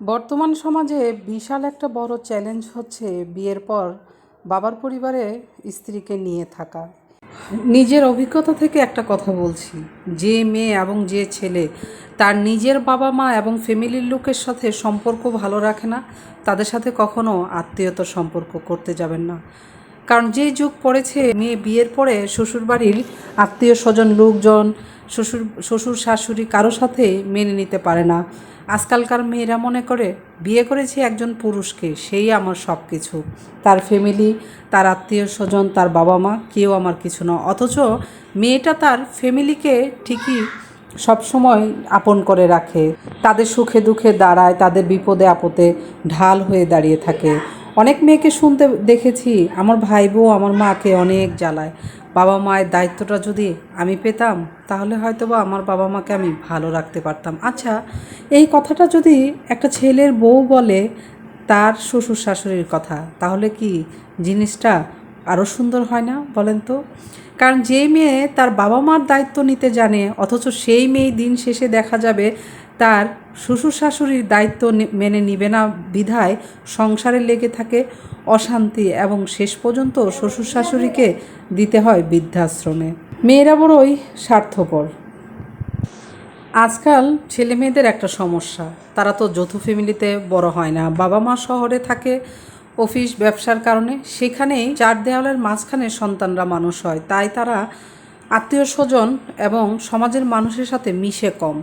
বর্তমান সমাজে বিশাল একটা বড় চ্যালেঞ্জ হচ্ছে বিয়ের পর বাবার পরিবারে স্ত্রীকে নিয়ে থাকা। নিজের অভিজ্ঞতা থেকে একটা কথা বলছি। যে মেয়ে এবং যে ছেলে তার নিজের বাবা মা এবং ফ্যামিলির লোকের সাথে সম্পর্ক ভালো রাখে না, তাদের সাথে কখনো আত্মীয়তার সম্পর্ক করতে যাবেন না। কারণ যে যুগ পড়েছে, মেয়ে বিয়ের পরে শ্বশুরবাড়ির আত্মীয় স্বজন, লোকজন, শ্বশুর শ্বশুর শাশুড়ি কারও সাথে মেনে নিতে পারে না। আজকালকার মেয়েরা মনে করে, বিয়ে করেছি একজন পুরুষকে, সেই আমার সব কিছু তার ফ্যামিলি, তার আত্মীয় স্বজন, তার বাবা মা কেউ আমার কিছু না। অথচ মেয়েটা তার ফ্যামিলিকে ঠিকই সবসময় আপন করে রাখে। তাদের সুখে দুঃখে দাঁড়ায়, তাদের বিপদে আপদে ঢাল হয়ে দাঁড়িয়ে থাকে। অনেক মেয়েকে শুনতে দেখেছি, আমার ভাই বউ আমার মাকে অনেক জ্বালায়। বাবা মায়ের দায়িত্বটা যদি আমি পেতাম, তাহলে হয়তো বা আমার বাবা মাকে আমি ভালো রাখতে পারতাম। আচ্ছা এই কথাটা যদি একটা ছেলের বউ বলে তার শ্বশুর শাশুড়ির কথা, তাহলে কি জিনিসটা আরও সুন্দর হয় না বলেন তো? কারণ যে মেয়ে তার বাবা মার দায়িত্ব নিতে জানে, অথচ সেই মেয়ে দিন শেষে দেখা যাবে তার শ্বশুর শাশুড়ির দায়িত্ব মেনে নিবে না বিধায় সংসারে লেগে থাকে অশান্তি এবং শেষ পর্যন্ত শ্বশুর শাশুড়িকে দিতে হয় বৃদ্ধাশ্রমে। মেয়েরা বড়ই স্বার্থপর। আজকাল ছেলে মেয়েদের একটা সমস্যা। তারা তো যৌথ ফ্যামিলিতে বড় হয় না। বাবা মা শহরে থাকে, অফিস, ব্যবসার কারণে। সেখানেই চার দেওয়ালের মাঝখানে সন্তানরা মানুষ হয়। তাই তারা আত্মীয় স্বজন এবং সমাজের মানুষের সাথে মিশে কম।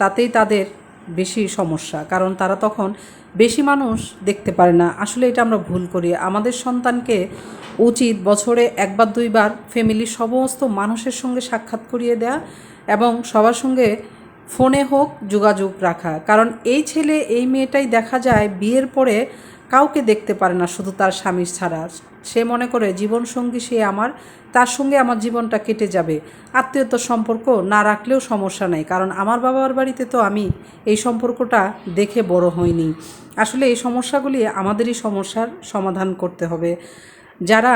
তাতেই তাদের বেশি সমস্যা, কারণ তারা তখন বেশি মানুষ দেখতে পারে না। আসলে এটা আমরা ভুল করি। আমাদের সন্তানকে উচিত বছরে একবার, দুইবার ফ্যামিলির সমস্ত মানুষের সঙ্গে সাক্ষাৎ করিয়ে দেয়া এবং সবার সঙ্গে ফোনে হোক যোগাযোগ রাখা। কারণ এই ছেলে, এই মেয়েটাই দেখা যায় বিয়ের পরে কাউকে দেখতে পারে না শুধু তার স্বামীর ছাড়া। সে মনে করে, জীবনসঙ্গী সে আমার, তার সঙ্গে আমার জীবনটা কেটে যাবে। আত্মীয়তার সম্পর্ক না রাখলেও সমস্যা নেই, কারণ আমার বাবার বাড়িতে তো আমি এই সম্পর্কটা দেখে বড় হইনি। আসলে এই সমস্যাগুলি আমাদেরই সমস্যার সমাধান করতে হবে। যারা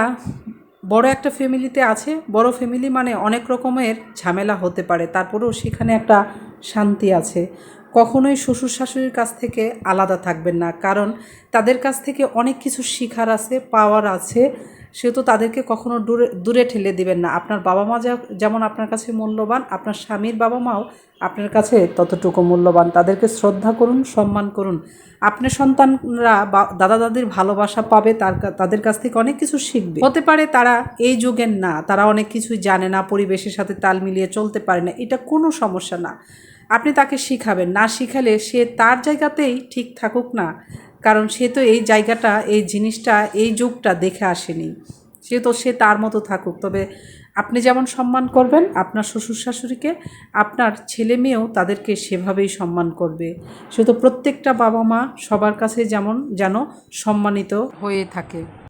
বড় একটা ফ্যামিলিতে আছে, বড় ফ্যামিলি মানে অনেক রকমের ঝামেলা হতে পারে। তারপরেও সেখানে একটা শান্তি আছে। কখনোই শ্বশুর শাশুড়ির কাছ থেকে আলাদা থাকবেন না। কারণ তাদের কাছ থেকে অনেক কিছু শিখার আছে, পাওয়ার আছে। সেহেতু তাদেরকে কখনো দূরে দূরে ঠেলে দিবেন না। আপনার বাবা মা যেমন আপনার কাছে মূল্যবান, আপনার স্বামীর বাবা মাও আপনার কাছে ততটুকু মূল্যবান। তাদেরকে শ্রদ্ধা করুন, সম্মান করুন। আপনার সন্তানরা বা, দাদা দাদির ভালোবাসা পাবে, তার তাদের কাছ থেকে অনেক কিছু শিখবে। হতে পারে তারা এই যুগের না, তারা অনেক কিছুই জানে না, পরিবেশের সাথে তাল মিলিয়ে চলতে পারে না, এটা কোনো সমস্যা না। আপনি তাকে শিখাবেন। না শিখালে সে তার জায়গাতেই ঠিক থাকুক না। কারণ সে তো এই জায়গাটা, এই জিনিসটা, এই যুগটা দেখে আসেনি। সে তো, সে তার মতো থাকুক। তবে আপনি যেমন সম্মান করবেন আপনার শ্বশুর শাশুড়িকে আপনার ছেলে মেয়েও তাদেরকে সেভাবেই সম্মান করবে। সে তো প্রত্যেকটা বাবা মা সবার কাছে যেমন যেন সম্মানিত হয়ে থাকে।